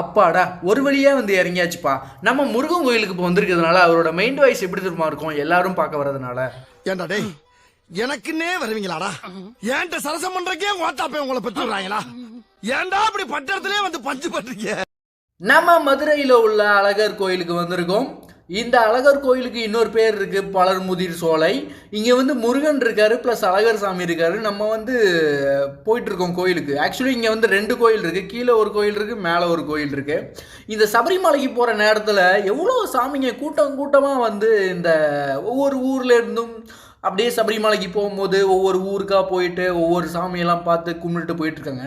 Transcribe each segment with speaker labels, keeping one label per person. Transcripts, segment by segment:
Speaker 1: அப்பாடா ஒரு வழியாக வந்து இறங்கியாச்சுப்பா. நம்ம முருகன் கோயிலுக்கு இப்போ வந்திருக்கிறதுனால அவரோட மைண்ட் வாய்ஸ் எப்படி தெரியுமா இருக்கும்? எல்லாரும் பார்க்க வர்றதுனால.
Speaker 2: ஏண்டா டேய் எனக்குன்னே வருவீங்களாடா? ஏன்ட்ட சரசம் பண்றக்கே ஓட்டாப்பே உங்களை பெற்று விடுறாங்களா? ஏன்டா அப்படி பட்டத்திலே வந்து பஞ்சு பண்றீங்க?
Speaker 1: நம்ம மதுரையில் உள்ள அழகர் கோயிலுக்கு வந்திருக்கோம். இந்த அழகர் கோயிலுக்கு இன்னொரு பேர் இருக்குது பலர்முதிர் சோலை. இங்கே வந்து முருகன் இருக்கார் ப்ளஸ் அழகர் சாமி இருக்கார். நம்ம வந்து போயிட்டுருக்கோம் கோயிலுக்கு. ஆக்சுவலி இங்கே வந்து ரெண்டு கோயில் இருக்குது கீழே ஒரு கோயில் இருக்குது மேலே ஒரு கோயில் இருக்குது இந்த சபரிமலைக்கு போகிற நேரத்தில் எவ்வளோ சாமிங்க கூட்டம் கூட்டமாக வந்து இந்த ஒவ்வொரு ஊர்லேருந்தும் அப்படியே சபரிமலைக்கு போகும்போது ஒவ்வொரு ஊருக்காக போயிட்டு ஒவ்வொரு சாமியெல்லாம் பார்த்து கும்பிட்டுட்டு போயிட்டுருக்காங்க.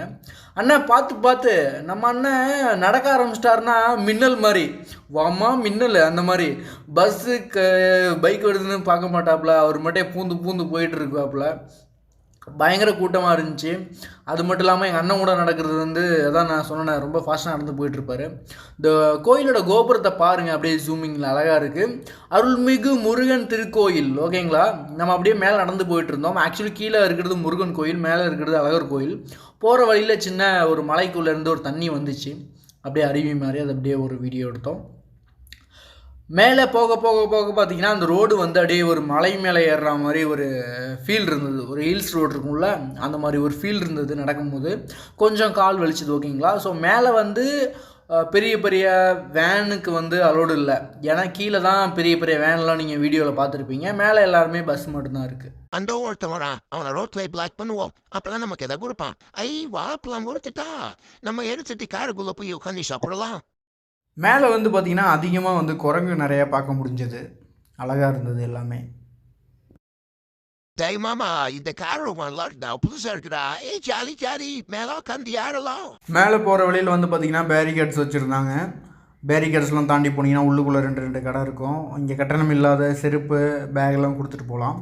Speaker 1: அண்ணன் பார்த்து பார்த்து நம்ம அண்ணன் நடக்க ஆரம்பிச்சிட்டாருன்னா மின்னல் மாதிரி. வாமா மின்னல் அந்த மாதிரி. பஸ்ஸு க பைக் வருதுன்னு பார்க்க மாட்டாப்புல அவர் மட்டும் பூந்து பூந்து போயிட்டு இருக்காப்புல பயங்கர கூட்டமாக இருந்துச்சு. அது மட்டும் இல்லாமல் எங்கள் அண்ணன் கூட நடக்கிறது வந்து அதான் நான் சொன்னேன் ரொம்ப ஃபாஸ்ட்டாக நடந்து போயிட்டுருப்பாரு இந்த கோயிலோட கோபுரத்தை பாருங்கள் அப்படியே ஜூமிங்கில் அழகாக இருக்குது அருள்மிகு முருகன் திருக்கோயில் ஓகேங்களா நம்ம அப்படியே மேலே நடந்து போயிட்டு இருந்தோம். ஆக்சுவலி கீழே இருக்கிறது முருகன் கோயில் மேலே இருக்கிறது அழகர் கோயில். போகிற வழியில் சின்ன ஒரு மலைக்குள்ளேருந்து ஒரு தண்ணி வந்துச்சு. அப்படியே அருவி மாதிரி அது அப்படியே ஒரு வீடியோ எடுத்தோம். மேலே போக போக போக பார்த்தீங்கன்னா அந்த ரோடு வந்து அப்படியே ஒரு மலை மேலே ஏறுற மாதிரி ஒரு ஃபீல் இருந்தது. ஒரு ஹில்ஸ் ரோடு இருக்கும்ல அந்த மாதிரி ஒரு ஃபீல் இருந்தது நடக்கும்போது. கொஞ்சம் கால் வலிச்சது ஓகேங்களா ஸோ மேலே வந்து பெரிய பெரிய வேனுக்கு வந்து அலோடு இல்லை. ஏன்னா கீழே தான் பெரிய பெரிய வேன்லாம் நீங்கள் வீடியோவில் பார்த்துருப்பீங்க. மேலே எல்லாருமே பஸ் மட்டும்தான் இருக்குது
Speaker 3: அந்த ஒருத்தன் வரான் அவனை ரோட்ல பிளாக் பண்ணுவோம். அப்பெல்லாம் நமக்கு எதாவது கொடுப்பான். ஐ வாப்பெல்லாம் கொடுத்துட்டா நம்ம எடுத்துட்டு காருக்குள்ளே போய் உட்காந்து சாப்பிடலாம்.
Speaker 1: மேலே வந்து பார்த்தீங்கன்னா அதிகமாக வந்து குரங்கு நிறையா பார்க்க முடிஞ்சது. அழகாக இருந்தது எல்லாமே.
Speaker 3: டேய் மாமா இந்த கார் நல்லா இருக்குடா புதுசா இருக்குடா. ஏய் ஜாலி ஜாலி. மேல உட்காந்து யாரெல்லாம்?
Speaker 1: மேலே போகிற வழியில் வந்து பார்த்தீங்கன்னா பேரிகேட்ஸ் வச்சுருந்தாங்க. பேரிகேட்ஸ்லாம் தாண்டி போனீங்கன்னா உள்ளுக்குள்ளே ரெண்டு ரெண்டு கடை இருக்கும். இங்கே கட்டணம் இல்லாத செருப்பு பேக்லாம் கொடுத்துட்டு போகலாம்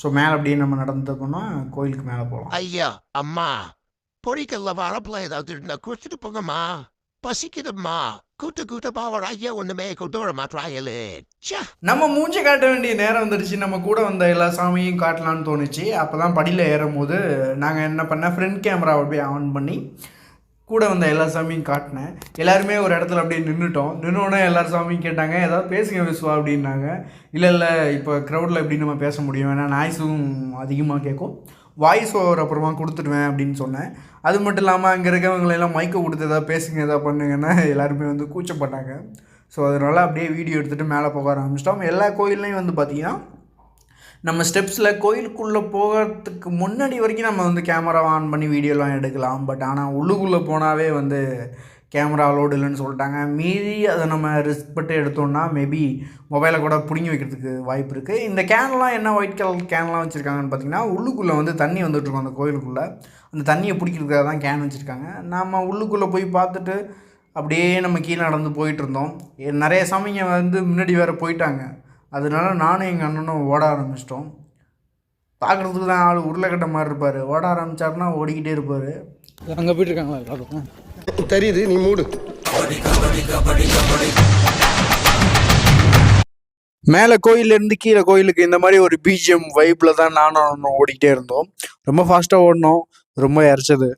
Speaker 1: ஸோ மேலே அப்படியே நம்ம நடந்து போனால் கோயிலுக்கு மேலே போகலாம்
Speaker 3: ஐயா அம்மா. பொறிக்கல்ல வாழைப்பழம் ஏதாவது இருந்தா கொடுத்துட்டு போங்கம்மா. பசிக்குதும்மா. கூட்ட கூட்டமா ஒரு ஐயா ஒண்ணுமே கொண்டு வர மாட்டாயலு
Speaker 1: நம்ம மூஞ்சி காட்ட வேண்டிய நேரம் வந்துடுச்சு நம்ம கூட வந்த எல்லா சாமியும் காட்டலாம்னு தோணுச்சு. அப்போதான் படியில் ஏறும்போது நாங்கள் என்ன பண்ணேன் ஃப்ரண்ட் கேமராவை அப்படியே ஆன் பண்ணி கூட வந்த எல்லா சாமியும் காட்டினேன். எல்லாருமே ஒரு இடத்துல அப்படியே நின்றுட்டோம் நின்னோடனே எல்லா சாமியும் கேட்டாங்க ஏதாவது பேசுங்க விசுவா அப்படின்னாங்க. இல்லை இல்லை இப்போ க்ரௌடில் எப்படி நம்ம பேச முடியும்? ஏன்னா நாய்ஸும் அதிகமாக கேட்கும். வாய்ஸ் ஓவர் அப்புறமா கொடுத்துடுவேன் அப்படின்னு சொன்னேன். அது மட்டும் இல்லாமல் அங்கே இருக்கவங்களெல்லாம் மைக்கை கொடுத்து எதாவது பேசுங்க எதாவது பண்ணுங்கன்னா எல்லாருமே வந்து கூச்சப்பட்டாங்க. ஸோ அதனால் அப்படியே வீடியோ எடுத்துகிட்டு மேலே போக ஆரம்பிச்சிட்டோம். எல்லா கோயில்லையும் வந்து பார்த்திங்கன்னா நம்ம ஸ்டெப்ஸில் கோயிலுக்குள்ளே போகிறதுக்கு முன்னாடி வரைக்கும் நம்ம வந்து கேமரா ஆன் பண்ணி வீடியோலாம் எடுக்கலாம். பட் ஆனால் உள்ளுக்குள்ளே போனாவே வந்து கேமரா அலோடு இல்லைன்னு சொல்லிட்டாங்க. மீறி அதை நம்ம ரிஸ்க் பட்டு எடுத்தோம்னா மேபி மொபைலை கூட பிடுங்கி வைக்கிறதுக்கு வாய்ப்பு இருக்குது இந்த கேன்லாம் என்ன ஒயிட் கலர் கேன்லாம் வச்சுருக்காங்கன்னு பார்த்தீங்கன்னா உள்ளுக்குள்ளே வந்து தண்ணி வந்துட்டுருக்கோம் அந்த கோயிலுக்குள்ளே. அந்த தண்ணியை பிடிக்கிறதுக்காக தான் கேன் வச்சுருக்காங்க. நம்ம உள்ளுக்குள்ளே போய் பார்த்துட்டு அப்படியே நம்ம கீழே நடந்து போயிட்டு இருந்தோம். நிறைய சாமிங்க வந்து முன்னாடி வேறு போயிட்டாங்க. அதனால நானும் எங்கள் அண்ணனும் ஓட ஆரம்பிச்சிட்டோம். பார்க்குறதுக்கு தான் ஆள் உருளைக்கட்ட மாதிரி இருப்பார். ஓட ஆரம்பிச்சாருன்னா ஓடிக்கிட்டே இருப்பார்.
Speaker 4: அங்கே போயிட்டு இருக்காங்களா எல்லாரும்?
Speaker 2: தெரியுது நீ மூடு.
Speaker 1: மேலே கோயிலேருந்து கீழே கோயிலுக்கு இந்த மாதிரி ஒரு பிஜிஎம் வைப்பில் தான் நானும் அண்ணனும் ஓடிக்கிட்டே இருந்தோம். ரொம்ப ஃபாஸ்ட்டாக ஓடினோம். ரொம்ப இறச்சது.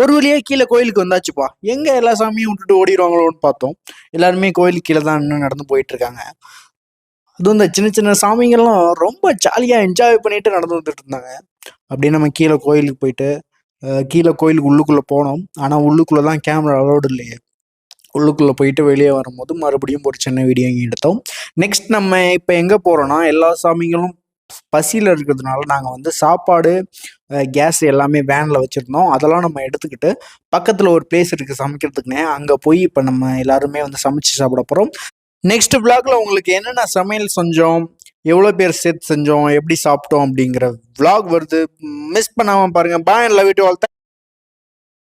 Speaker 1: ஒரு வழியாக கீழே கோயிலுக்கு வந்தாச்சுப்பா. எங்கே எல்லா சாமியும் விட்டுட்டு ஓடிடுவாங்களோன்னு பார்த்தோம். எல்லாருமே கோயிலுக்கு கீழே தான் இன்னும் நடந்து போயிட்டுருக்காங்க. அதுவும் இந்த சின்ன சின்ன சாமிங்கெல்லாம் ரொம்ப ஜாலியாக என்ஜாய் பண்ணிட்டு நடந்து வந்துட்டு இருந்தாங்க. அப்படியே நம்ம கீழே கோயிலுக்கு போயிட்டு கீழே கோயிலுக்கு உள்ளுக்குள்ளே போனோம். ஆனால் உள்ளுக்குள்ளே தான் கேமரா அலோடு இல்லையே. உள்ளுக்குள்ளே போயிட்டு வெளியே வரும்போது மறுபடியும் ஒரு சின்ன வீடியோ இங்கே எடுத்தோம். நெக்ஸ்ட் நம்ம இப்போ எங்கே போகிறோன்னா எல்லா சாமிகளும் பசியில் இருக்கிறதுனால நாங்கள் வந்து சாப்பாடு கேஸ் எல்லாமே வேனில் வச்சுருந்தோம். அதெல்லாம் நம்ம எடுத்துக்கிட்டு பக்கத்தில் ஒரு பிளேஸ் இருக்குது சமைக்கிறதுக்குனே அங்கே போய் இப்போ நம்ம எல்லாருமே வந்து சமைச்சு சாப்பிட போகிறோம் நெக்ஸ்ட் பிளாக்ல உங்களுக்கு என்னென்ன சமையல் செஞ்சோம்? எவ்வளோ பேர் சேர்த்து செஞ்சோம் எப்படி சாப்பிட்டோம் அப்படிங்கிற விலாக் வருது. மிஸ் பண்ணாமல் பாருங்கள் பாய் லவ் இட் ஆல்